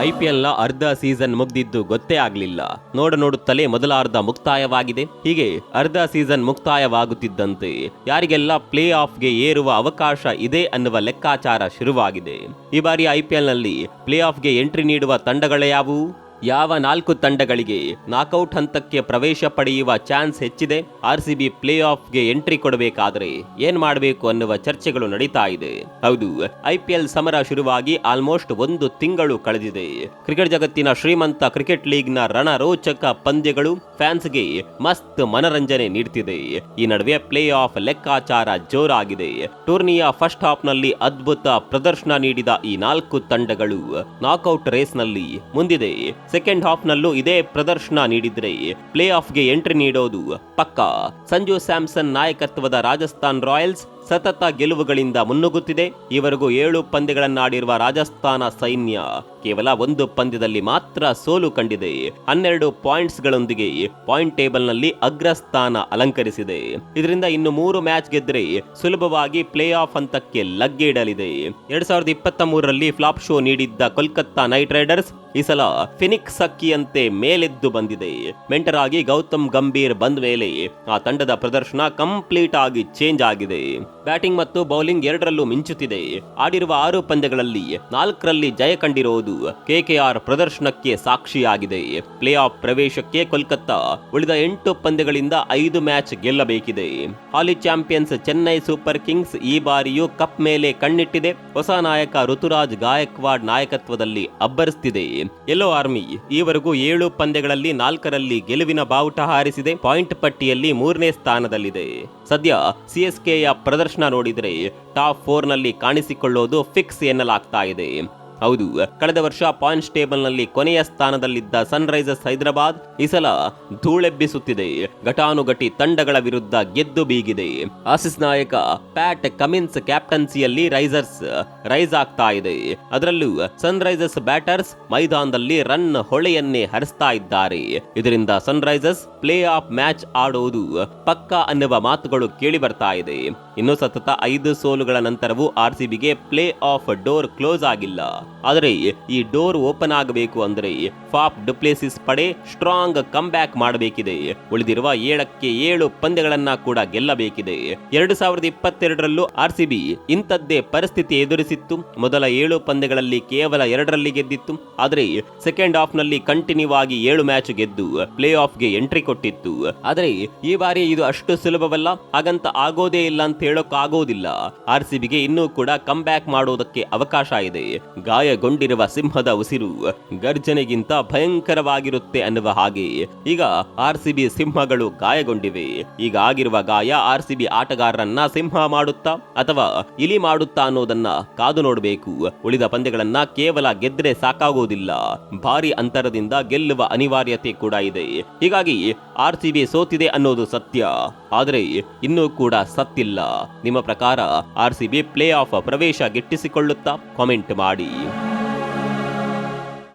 ಐಪಿಎಲ್ನ ಅರ್ಧ ಸೀಸನ್ ಮುಗ್ದಿದ್ದು ಗೊತ್ತೇ ಆಗ್ಲಿಲ್ಲ. ನೋಡ ನೋಡುತ್ತಲೇ ಮೊದಲ ಅರ್ಧ ಮುಕ್ತಾಯವಾಗಿದೆ. ಹೀಗೆ ಅರ್ಧ ಸೀಸನ್ ಮುಕ್ತಾಯವಾಗುತ್ತಿದ್ದಂತೆ ಯಾರಿಗೆಲ್ಲ ಪ್ಲೇ ಆಫ್ಗೆ ಏರುವ ಅವಕಾಶ ಇದೆ ಅನ್ನುವ ಲೆಕ್ಕಾಚಾರ ಶುರುವಾಗಿದೆ. ಈ ಬಾರಿ ಐಪಿಎಲ್ನಲ್ಲಿ ಪ್ಲೇ ಆಫ್ಗೆ ಎಂಟ್ರಿ ನೀಡುವ ತಂಡಗಳ ಯಾವುವು? ಯಾವ ನಾಲ್ಕು ತಂಡಗಳಿಗೆ ನಾಕೌಟ್ ಹಂತಕ್ಕೆ ಪ್ರವೇಶ ಪಡೆಯುವ ಚಾನ್ಸ್ ಹೆಚ್ಚಿದೆ, ಆರ್ ಸಿ ಬಿ ಪ್ಲೇ ಆಫ್ಗೆ ಎಂಟ್ರಿ ಕೊಡಬೇಕಾದರೆ ಏನ್ ಮಾಡಬೇಕು ಅನ್ನುವ ಚರ್ಚೆಗಳು ನಡೀತಾ ಇದೆ. ಹೌದು ಐಪಿಎಲ್ ಸಮರ ಶುರುವಾಗಿ ಆಲ್ಮೋಸ್ಟ್ ಒಂದು ತಿಂಗಳು ಕಳೆದಿದೆ. ಕ್ರಿಕೆಟ್ ಜಗತ್ತಿನ ಶ್ರೀಮಂತ ಕ್ರಿಕೆಟ್ ಲೀಗ್ನ ರಣರೋಚಕ ಪಂದ್ಯಗಳು ಫ್ಯಾನ್ಸ್ಗೆ ಮಸ್ತ್ ಮನರಂಜನೆ ನೀಡುತ್ತಿದೆ ಈ ನಡುವೆ ಪ್ಲೇ ಆಫ್ ಲೆಕ್ಕಾಚಾರ ಜೋರಾಗಿದೆ. ಟೂರ್ನಿಯ ಫಸ್ಟ್ ಹಾಫ್ನಲ್ಲಿ ಅದ್ಭುತ ಪ್ರದರ್ಶನ ನೀಡಿದ ಈ ನಾಲ್ಕು ತಂಡಗಳು ನಾಕ್ಔಟ್ ರೇಸ್ನಲ್ಲಿ ಮುಂದಿದೆ. ಸೆಕೆಂಡ್ ಹಾಫ್ನಲ್ಲೂ ಇದೇ ಪ್ರದರ್ಶನ ನೀಡಿದ್ರೆ ಪ್ಲೇ ಆಫ್ಗೆ ಎಂಟ್ರಿ ನೀಡೋದು ಪಕ್ಕಾ. ಸಂಜು ಸ್ಯಾಮ್ಸನ್ ನಾಯಕತ್ವದ ರಾಜಸ್ಥಾನ್ ರಾಯಲ್ಸ್ ಸತತ ಗೆಲುವುಗಳಿಂದ ಮುನ್ನುಗ್ಗುತ್ತಿದೆ. ಈವರೆಗೂ ಏಳು ಪಂದ್ಯಗಳನ್ನಾಡಿರುವ ರಾಜಸ್ಥಾನ ಸೈನ್ಯ ಕೇವಲ ಒಂದು ಪಂದ್ಯದಲ್ಲಿ ಮಾತ್ರ ಸೋಲು ಕಂಡಿದೆ. ಹನ್ನೆರಡು ಪಾಯಿಂಟ್ಸ್ಗಳೊಂದಿಗೆ ಪಾಯಿಂಟ್ ಟೇಬಲ್ನಲ್ಲಿ ಅಗ್ರಸ್ಥಾನ ಅಲಂಕರಿಸಿದೆ. ಇದರಿಂದ ಇನ್ನು ಮೂರು ಮ್ಯಾಚ್ ಗೆದ್ರೆ ಸುಲಭವಾಗಿ ಪ್ಲೇ ಆಫ್ ಹಂತಕ್ಕೆ ಲಗ್ಗೆ ಇಡಲಿದೆ ಎರಡ್ ಸಾವಿರದ ಇಪ್ಪತ್ತ ಮೂರರಲ್ಲಿ ಫ್ಲಾಪ್ ಶೋ ನೀಡಿದ್ದ ಕೋಲ್ಕತ್ತಾ ನೈಟ್ ರೈಡರ್ಸ್ ಈ ಸಲ ಫಿನಿಕ್ಸ್ ಅಕ್ಕಿಯಂತೆ ಮೇಲೆದ್ದು ಬಂದಿದೆ. ಮೆಂಟರ್ ಆಗಿ ಗೌತಮ್ ಗಂಭೀರ್ ಬಂದ ಮೇಲೆ ಆ ತಂಡದ ಪ್ರದರ್ಶನ ಕಂಪ್ಲೀಟ್ ಆಗಿ ಚೇಂಜ್ ಆಗಿದೆ. ಬ್ಯಾಟಿಂಗ್ ಮತ್ತು ಬೌಲಿಂಗ್ ಎರಡರಲ್ಲೂ ಮಿಂಚುತ್ತಿದೆ. ಆಡಿರುವ ಆರು ಪಂದ್ಯಗಳಲ್ಲಿ ನಾಲ್ಕರಲ್ಲಿ ಜಯ ಕಂಡಿರುವುದು ಕೆಕೆಆರ್ ಪ್ರದರ್ಶನಕ್ಕೆ ಸಾಕ್ಷಿಯಾಗಿದೆ. ಪ್ಲೇ ಆಫ್ ಪ್ರವೇಶಕ್ಕೆ ಕೋಲ್ಕತ್ತಾ ಉಳಿದ ಎಂಟು ಪಂದ್ಯಗಳಿಂದ ಐದು ಮ್ಯಾಚ್ ಗೆಲ್ಲಬೇಕಿದೆ. ಹಾಲಿ ಚಾಂಪಿಯನ್ಸ್ ಚೆನ್ನೈ ಸೂಪರ್ ಕಿಂಗ್ಸ್ ಈ ಬಾರಿಯೂ ಕಪ್ ಮೇಲೆ ಕಣ್ಣಿಟ್ಟಿದೆ. ಹೊಸ ನಾಯಕ ಋತುರಾಜ್ ಗಾಯಕ್ವಾಡ್ ನಾಯಕತ್ವದಲ್ಲಿ ಅಬ್ಬರಿಸುತ್ತಿದೆ ಯೆಲ್ಲೋ ಆರ್ಮಿ ಈವರೆಗೂ ಏಳು ಪಂದ್ಯಗಳಲ್ಲಿ ನಾಲ್ಕರಲ್ಲಿ ಗೆಲುವಿನ ಬಾವುಟ ಹಾರಿಸಿದೆ. ಪಾಯಿಂಟ್ ಪಟ್ಟಿಯಲ್ಲಿ ಮೂರನೇ ಸ್ಥಾನದಲ್ಲಿದೆ. ಸದ್ಯ ಸಿಎಸ್ಕೆಯ ಪ್ರದರ್ಶನ ನೋಡಿದರೆ ಟಾಪ್ ಫೋರ್ನಲ್ಲಿ ಕಾಣಿಸಿಕೊಳ್ಳೋದು ಫಿಕ್ಸ್ ಎನ್ನಲಾಗ್ತಾ ಇದೆ. ಹೌದು, ಕಳೆದ ವರ್ಷ ಪಾಯಿಂಟ್ಸ್ ಟೇಬಲ್ನಲ್ಲಿ ಕೊನೆಯ ಸ್ಥಾನದಲ್ಲಿದ್ದ ಸನ್ರೈಸರ್ಸ್ ಹೈದರಾಬಾದ್ ಈ ಸಲ ಧೂಳೆಬ್ಬಿಸುತ್ತಿದೆ. ಘಟಾನುಘಟಿ ತಂಡಗಳ ವಿರುದ್ಧ ಗೆದ್ದು ಬೀಗಿದೆ. ಆಸಿಸ್ ನಾಯಕ ಪ್ಯಾಟ್ ಕಮಿನ್ಸ್ ಕ್ಯಾಪ್ಟನ್ಸಿಯಲ್ಲಿ ರೈಸರ್ಸ್ ರೈಸ್ ಆಗ್ತಾ ಇದೆ. ಅದರಲ್ಲೂ ಸನ್ರೈಸರ್ಸ್ ಬ್ಯಾಟರ್ಸ್ ಮೈದಾನದಲ್ಲಿ ರನ್ ಹೊಳೆಯನ್ನೇ ಹರಿಸ್ತಾ ಇದ್ದಾರೆ. ಇದರಿಂದ ಸನ್ರೈಸರ್ಸ್ ಪ್ಲೇ ಆಫ್ ಮ್ಯಾಚ್ ಆಡುವುದು ಪಕ್ಕಾ ಅನ್ನುವ ಮಾತುಗಳು ಕೇಳಿ ಬರ್ತಾ ಇದೆ. ಇನ್ನು ಸತತ ಐದು ಸೋಲುಗಳ ನಂತರವೂ ಆರ್ಸಿಬಿಗೆ ಪ್ಲೇ ಆಫ್ ಡೋರ್ ಕ್ಲೋಸ್ ಆಗಿಲ್ಲ. ಆದರೆ ಈ ಡೋರ್ ಓಪನ್ ಆಗಬೇಕು ಅಂದರೆ ಫಾಪ್ ಡುಪ್ಲೇಸಿಸ್ ಪಡೆ ಸ್ಟ್ರಾಂಗ್ ಕಮ್ ಬ್ಯಾಕ್ ಮಾಡಬೇಕಿದೆ. ಉಳಿದಿರುವ ಏಳಕ್ಕೆ ಏಳು ಪಂದ್ಯಗಳನ್ನ ಕೂಡ ಗೆಲ್ಲಬೇಕಿದೆ. ಎರಡು ಸಾವಿರದ ಇಪ್ಪತ್ತೆರಡರಲ್ಲೂ ಆರ್ ಸಿ ಬಿ ಇಂಥದ್ದೇ ಪರಿಸ್ಥಿತಿ ಎದುರಿಸಿತ್ತು. ಮೊದಲ ಏಳು ಪಂದ್ಯಗಳಲ್ಲಿ ಕೇವಲ ಎರಡರಲ್ಲಿ ಗೆದ್ದಿತ್ತು. ಆದರೆ ಸೆಕೆಂಡ್ ಹಾಫ್ನಲ್ಲಿ ಕಂಟಿನ್ಯೂ ಆಗಿ ಏಳು ಮ್ಯಾಚ್ ಗೆದ್ದು ಪ್ಲೇ ಆಫ್ಗೆ ಎಂಟ್ರಿ ಕೊಟ್ಟಿತ್ತು. ಆದರೆ ಈ ಬಾರಿ ಇದು ಅಷ್ಟು ಸುಲಭವಲ್ಲ. ಹಾಗಂತ ಆಗೋದೇ ಇಲ್ಲ ಅಂತ ಹೇಳೋಕ್ಕಾಗೋದಿಲ್ಲ. ಆರ್ ಸಿ ಬಿಗೆ ಇನ್ನೂ ಕೂಡ ಕಮ್ ಬ್ಯಾಕ್ ಮಾಡೋದಕ್ಕೆ ಅವಕಾಶ ಇದೆ. ಗಾಯಗೊಂಡಿರುವ ಸಿಂಹದ ಉಸಿರು ಗರ್ಜನೆಗಿಂತ ಭಯಂಕರವಾಗಿರುತ್ತೆ ಅನ್ನುವ ಹಾಗೆ. ಈಗ ಆರ್ ಸಿಂಹಗಳು ಗಾಯಗೊಂಡಿವೆ. ಈಗ ಆಗಿರುವ ಗಾಯ ಆರ್ ಸಿ ಬಿ ಆಟಗಾರರನ್ನ ಸಿಂಹ ಮಾಡುತ್ತಾ ಅಥವಾ ಇಲಿ ಮಾಡುತ್ತಾ ಅನ್ನೋದನ್ನ ಕಾದು ನೋಡಬೇಕು. ಉಳಿದ ಪಂದ್ಯಗಳನ್ನ ಕೇವಲ ಗೆದ್ರೆ ಸಾಕಾಗೋದಿಲ್ಲ. ಭಾರಿ ಅಂತರದಿಂದ ಗೆಲ್ಲುವ ಅನಿವಾರ್ಯತೆ ಕೂಡ ಇದೆ. ಹೀಗಾಗಿ ಆರ್ ಸೋತಿದೆ ಅನ್ನೋದು ಸತ್ಯ. ಆದರೆ ಇನ್ನೂ ಕೂಡ ಸತ್ತಿಲ್ಲ. ನಿಮ್ಮ ಪ್ರಕಾರ ಆರ್ ಪ್ಲೇ ಆಫ್ ಪ್ರವೇಶ ಗಿಟ್ಟಿಸಿಕೊಳ್ಳುತ್ತಾ? ಕಾಮೆಂಟ್ ಮಾಡಿ.